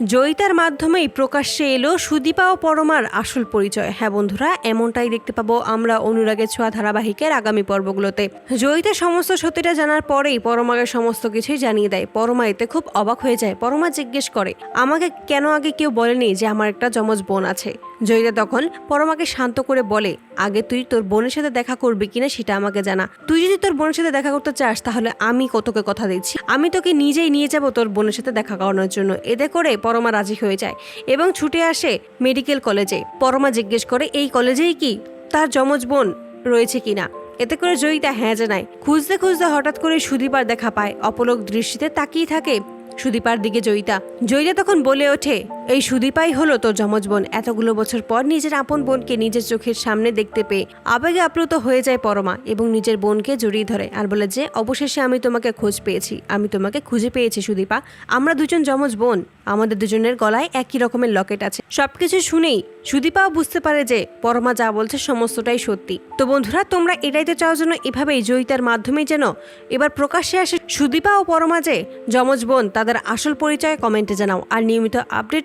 জয়িতার মাধ্যমেই প্রকাশ্যে এলো সুদীপা ও পরমার আসল পরিচয়। হ্যাঁ বন্ধুরা, এমনটাই দেখতে পাবো আমরা অনুরাগের ছোঁয়া ধারাবাহিকের আগামী পর্বগুলোতে। জয়িতা সমস্ত সত্যিটা জানার পরেই পরমাকে সমস্ত কিছুই জানিয়ে দেয়। পরমা এতে খুব অবাক হয়ে যায়। পরমা জিজ্ঞেস করে, আমাকে কেন আগে কেউ বলেনি যে আমার একটা যমজ বোন আছে? জয়িতা তখন পরমাকে শান্ত করে বলে, আগে তুই তোর বোনের সাথে দেখা করবি কিনা সেটা আমাকে জানা। তুই যদি তোর বোনের সাথে দেখা করতে চাস, তাহলে আমি কতকে কথা দিচ্ছি? আমি তোকে নিজেই নিয়ে যাব তোর বোনের সাথে দেখা করানোর জন্য। এতে করে পরমা রাজি হয়ে যায় এবং ছুটে আসে মেডিকেল কলেজে। পরমা জিজ্ঞেস করে, এই কলেজেই কি তার যমজ বোন রয়েছে কিনা? এতে করে জয়িতা হ্যাঁ জানায়। খুঁজতে খুঁজতে হঠাৎ করে সুদীপার দেখা পায়। অপলক দৃষ্টিতে তাকিয়ে থাকে সুদীপার দিকে জয়িতা। জয়িতা তখন বলে ওঠে এই সুদীপাই হলো তোর যমজ বোন। এতগুলো বছর পর নিজের আপন বোনকে নিজের চোখের সামনে দেখতে পেয়ে আবেগে আপ্লুত হয়ে যায় পরমা এবং নিজের বোনকে জড়িয়ে ধরে আর বলে যে, অবশেষে আমি তোমাকে খোঁজ পেয়েছি। আমি তোমাকে খুঁজে পেয়েছি সুদীপা। আমরা দুজন যমজ বোন। আমাদের দুজনের গলায় একই রকমের লকেট আছে। সবকিছু শুনেই সুদীপাও বুঝতে পারে যে, পরমা যা বলছে সমস্তটাই সত্যি। তো বন্ধুরা, তোমরা এটাইতে চাওয়ার জন্য এভাবেই জয়িতার মাধ্যমে যেন এবার প্রকাশ্যে আসে সুদীপা ও পরমা যে, যমজ বোন, তাদের আসল পরিচয় কমেন্টে জানাও। আর নিয়মিত আপডেট